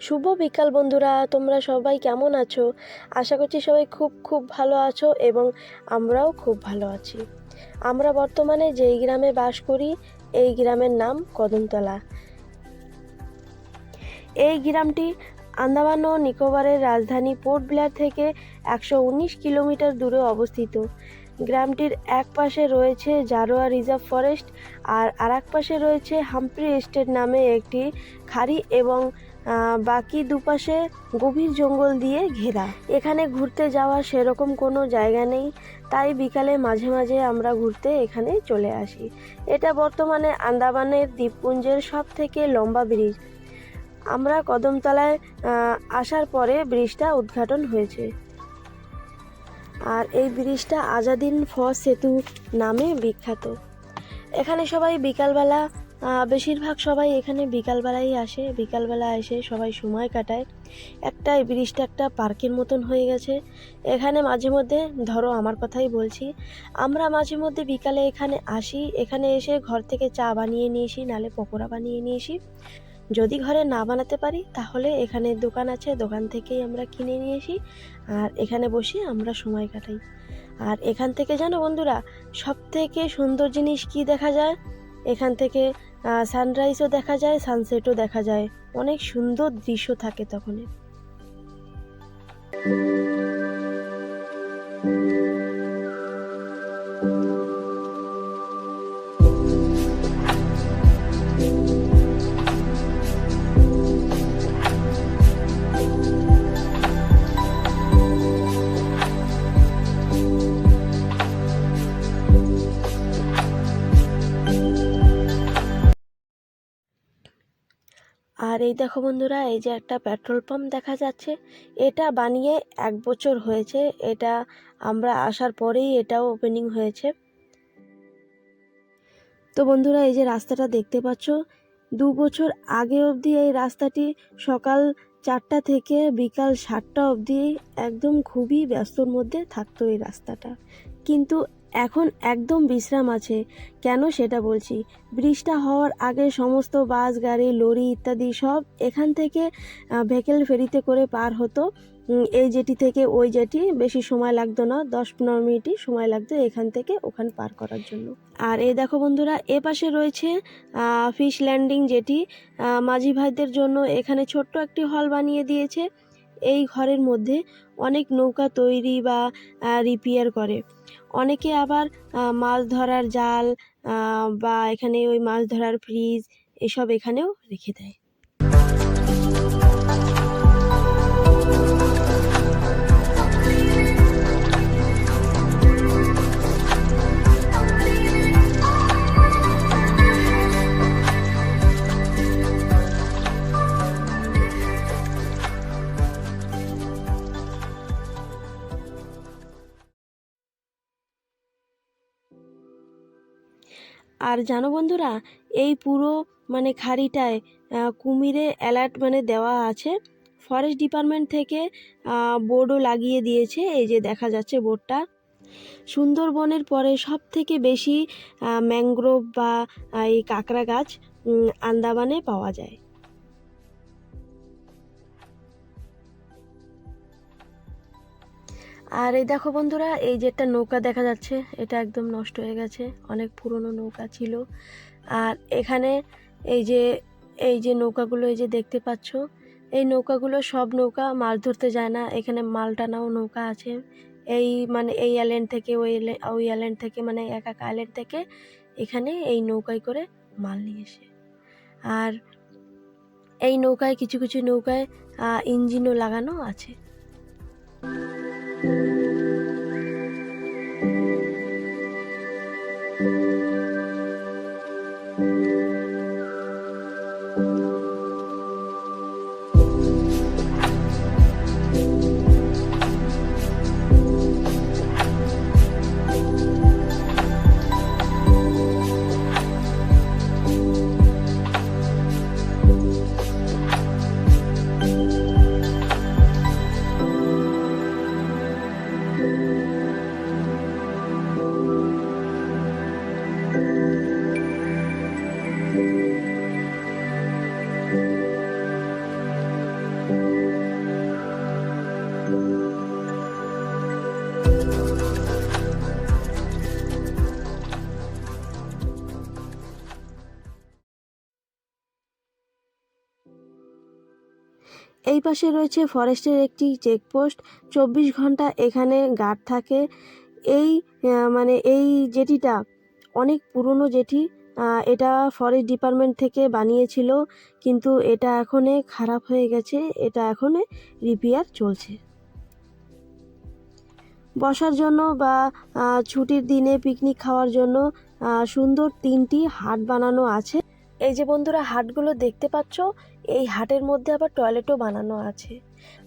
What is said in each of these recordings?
শুভ বিকাল বন্ধুরা, তোমরা সবাই কেমন আছো? আশা করছি সবাই খুব খুব ভালো আছো এবং আমরাও খুব ভালো আছি। আমরা বর্তমানে যেই গ্রামে বাস করি, এই গ্রামের নাম কদমতলা। এই গ্রামটি আন্দামান ও নিকোবরের রাজধানী পোর্ট ব্লেয়ার থেকে একশো উনিশ কিলোমিটার দূরে অবস্থিত। গ্রামটির এক পাশে রয়েছে জারোয়া রিজার্ভ ফরেস্ট আর আর এক পাশে রয়েছে হাম্প্রি এস্টেট নামে একটি খাড়ি এবং বাকি দুপাশে গভীর জঙ্গল দিয়ে ঘেরা। এখানে ঘুরতে যাওয়ার সেরকম কোনো জায়গা নেই, তাই বিকালে মাঝে মাঝে আমরা ঘুরতে এখানে চলে আসি। এটা বর্তমানে আন্দামানের দ্বীপপুঞ্জের সব থেকে লম্বা ব্রিজ। আমরা কদমতলায় আসার পরে ব্রিজটা উদ্ঘাটন হয়েছে। আর এই ব্রিজটা আজাদিন ফ সেতু নামে বিখ্যাত। এখানে সবাই বিকালবেলা বেশিরভাগ সবাই এখানে বিকালবেলাই আসে। বিকালবেলা এসে সবাই সময় কাটায়। একটা ব্রিজটা একটা পার্কের মতন হয়ে গেছে। এখানে মাঝে মধ্যে, ধরো আমার কথাই বলছি, আমরা মাঝে মধ্যে বিকালে এখানে আসি। এখানে এসে ঘর থেকে চা বানিয়ে নিয়ে আসি নালে পকোড়া বানিয়ে নিয়ে আসি যদি ঘরে না বানাতে পারি, তাহলে এখানে দোকান আছে। দোকান থেকেই আমরা কিনে নিয়ে আসি আর এখানে বসে আমরা সময় কাটাই। আর এখান থেকে, জানো বন্ধুরা সব থেকে সুন্দর জিনিস কি দেখা যায়? এখান থেকে সানরাইজও দেখা যায় সানসেটও দেখা যায়। অনেক সুন্দর দৃশ্য থাকে তখন এই দেখো বন্ধুরা, এই যে একটা পেট্রোল পাম্প দেখা যাচ্ছে। এটা বানিয়ে এক বছর হয়েছে। এটা আমরা আসার পরেই এটাও ওপেনিং হয়েছে। তো বন্ধুরা, এই যে রাস্তাটা দেখতে পাচ্ছ, দু বছর আগে অবধি এই রাস্তাটি সকাল চারটা থেকে বিকাল সাতটা অবধি একদম খুবই ব্যস্তর মধ্যে থাকতো এই রাস্তাটা। কিন্তু এখন একদম বিশ্রাম আছে। কেন সেটা বলছি? ব্রিজটা হওয়ার আগে সমস্ত বাস, গাড়ি, লরি ইত্যাদি সব এখান থেকে ভেকেল ফেরিতে করে পার হতো। এই জেটি থেকে ওই জেটি বেশি সময় লাগতো না, দশ পনেরো মিনিটই সময় লাগতো এখান থেকে ওখান পার করার জন্য। আর এই দেখো বন্ধুরা, এ পাশে রয়েছে ফিশ ল্যান্ডিং জেটি। মাঝি ভাইদের জন্য এখানে ছোট্ট একটি হল বানিয়ে দিয়েছে। এই ঘরের মধ্যে অনেক নৌকা তৈরি বা রিপেয়ার করে। অনেকে আবার মাছ ধরার জাল বা এখানে ওই মাছ ধরার ফ্রিজ এসব এখানেও রেখে দেয়। আর জানো বন্ধুরা, এই পুরো মানে খাড়িটায় কুমিরে অ্যালার্ট মানে দেওয়া আছে। ফরেস্ট ডিপার্টমেন্ট থেকে বোর্ডও লাগিয়ে দিয়েছে। এই যে দেখা যাচ্ছে বোর্ডটা সুন্দরবনের পরে সব থেকে বেশি ম্যাংগ্রোভ বা এই কাঁকড়া গাছ আন্দামানে পাওয়া যায়। আর এই দেখো বন্ধুরা, এই যে একটা নৌকা দেখা যাচ্ছে, এটা একদম নষ্ট হয়ে গেছে, অনেক পুরনো নৌকা ছিল। আর এখানে এই যে এই যে নৌকাগুলো এই যে দেখতে পাচ্ছ, এই নৌকাগুলো সব নৌকা মাছ ধরতে যায় না, এখানে মাল টানাও নৌকা আছে। এই মানে এই আইল্যান্ড থেকে, ওই ওই আইল্যান্ড থেকে মানে এক এক আইল্যান্ড থেকে এখানে এই নৌকায় করে মাল নিয়ে এসে। আর এই নৌকায়, কিছু কিছু নৌকায় ইঞ্জিনও লাগানো আছে। এই পাশে রয়েছে ফরেস্টের একটি চেকপোস্ট। চব্বিশ ঘণ্টা এখানে গার্ড থাকে। এই মানে এই জেটিটা অনেক পুরনো আহ, এটা ফরেস্ট ডিপার্টমেন্ট থেকে বানিয়েছিল কিন্তু এটা এখনে খারাপ হয়ে গেছে এটা এখনে রিপেয়ার চলছে। বসার জন্য বা ছুটির দিনে পিকনিক খাওয়ার জন্য সুন্দর তিনটি হাট বানানো আছে। এই যে বন্ধুরা হাটগুলো দেখতে পাচ্ছ এই হাটের মধ্যে আবার টয়লেটও বানানো আছে।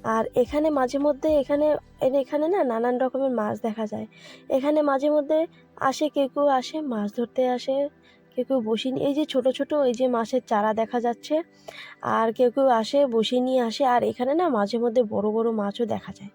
আর এখানে মাঝে মধ্যে এখানে এখানে না নানান রকমের মাছ দেখা যায়। এখানে মাঝে মধ্যে আসে, কেউ কেউ আসে, মাছ ধরতে আসে, কেউ কেউ বসি নিয়ে- এই যে ছোট ছোট এই যে মাছের চারা দেখা যাচ্ছে, আর কেউ কেউ আসে বসি নিয়ে আসে, আর এখানে না মাঝে মধ্যে বড় বড় মাছও দেখা যায়।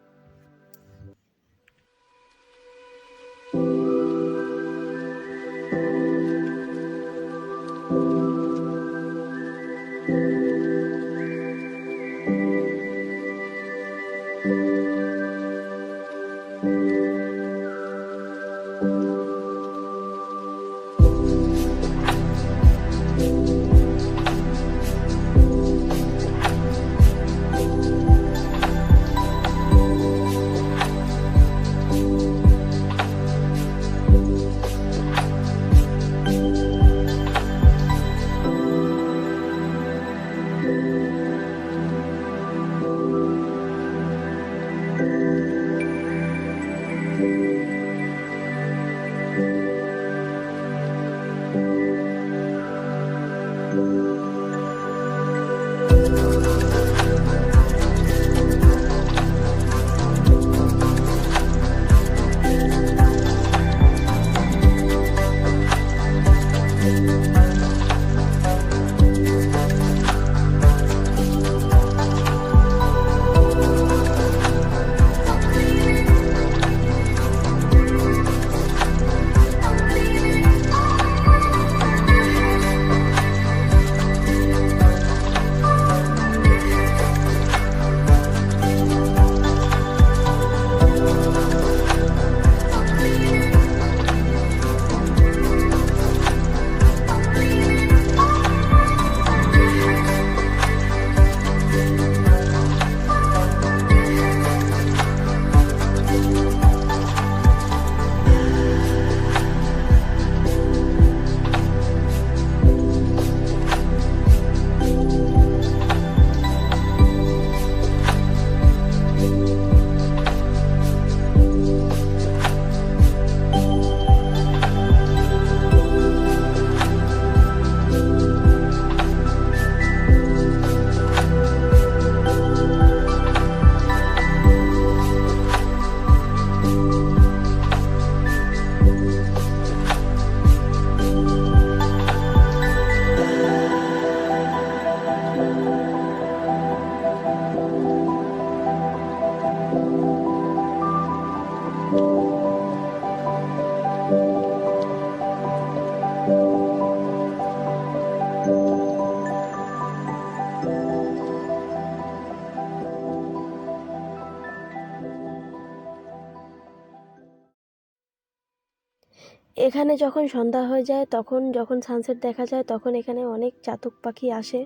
এখানে যখন সন্ধ্যা হয়ে যায়, তখন যখন সানসেট দেখা যায়, তখন এখানে অনেক চাতক পাখি আসে।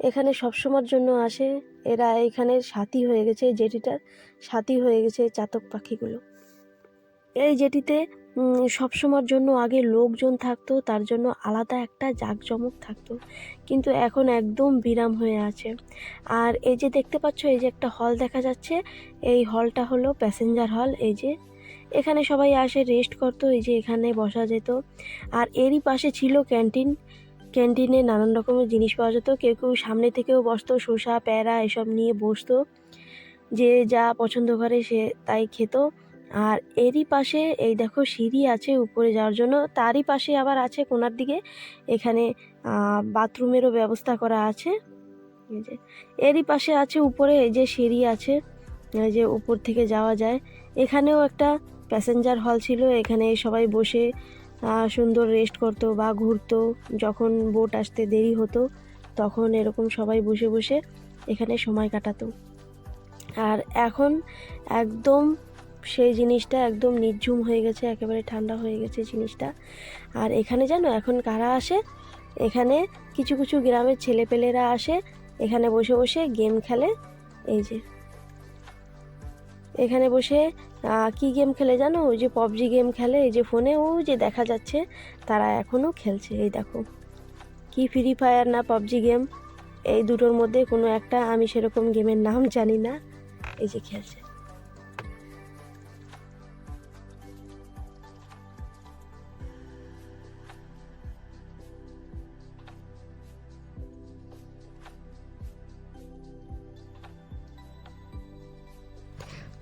এখানে সবসময়ের জন্য আসে। এরা এখানে সাথী হয়ে গেছে জেটিটার সাথী হয়ে গেছে চাতক পাখিগুলো। এই জেটিতে সবসময়ের জন্য আগে লোকজন থাকতো, তার জন্য আলাদা একটা জাঁকজমক থাকতো। কিন্তু এখন একদম বিরাম হয়ে আছে। আর এই যে দেখতে পাচ্ছ, এই যে একটা হল দেখা যাচ্ছে, এই হলটা হলো প্যাসেঞ্জার হল এই যে এখানে সবাই আসে রেস্ট করতো, এই যে এখানে বসা যেত। আর এরই পাশে ছিল ক্যান্টিন ক্যান্টিনে নানান রকমের জিনিস পাওয়া যেত। কেউ কেউ সামনে থেকেও বসতো, শসা, প্যারা এসব নিয়ে বসতো। যে যা পছন্দ করে সে তাই খেত। আর এরই পাশে, এই দেখো সিঁড়ি আছে উপরে যাওয়ার জন্য। তারই পাশে আবার আছে কোনার দিকে। এখানে বাথরুমেরও ব্যবস্থা করা আছে। এই যে, এরই পাশে আছে উপরে, এই যে সিঁড়ি আছে। যে উপর থেকে যাওয়া যায়। এখানেও একটা প্যাসেঞ্জার হল ছিল, এখানে সবাই বসে সুন্দর রেস্ট করতো বা ঘুরতো। যখন বোট আসতে দেরি হতো, তখন এরকম সবাই বসে বসে এখানে সময় কাটাতো। আর এখন একদম সেই জিনিসটা একদম নির্ঝুম হয়ে গেছে, একেবারে ঠান্ডা হয়ে গেছে জিনিসটা। আর এখানে জানো, এখন কারা আসে? এখানে কিছু কিছু গ্রামের ছেলেপেলেরা আসে, এখানে বসে বসে গেম খেলে। এই যে। এখানে বসে কি গেম খেলে জানো? ওই যে পবজি গেম খেলে, এই যে ফোনে ও যে দেখা যাচ্ছে, তারা এখনও খেলছে, এই দেখো। কি ফ্রি ফায়ার না পবজি গেম এই দুটোর মধ্যে কোনো একটা, আমি সেরকম গেমের নাম জানি না। এই যে খেলছে।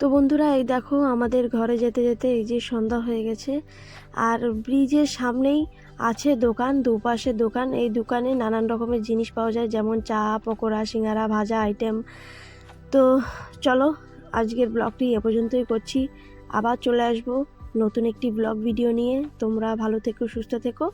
তো বন্ধুরা, এই দেখো আমাদের ঘরে যেতে যেতে এই যে সন্ধ্যা হয়ে গেছে। আর ব্রিজের সামনেই আছে দোকান, দুপাশে দোকান। এই দোকানে নানান রকমের জিনিস পাওয়া যায়, যেমন চা, পকোড়া, সিঙ্গারা, ভাজা আইটেম। তো চলো, আজকের ব্লগটি এ পর্যন্তই করছি। আবার চলে আসব নতুন একটি ব্লগ ভিডিও নিয়ে। তোমরা ভালো থেকো, সুস্থ থেকো।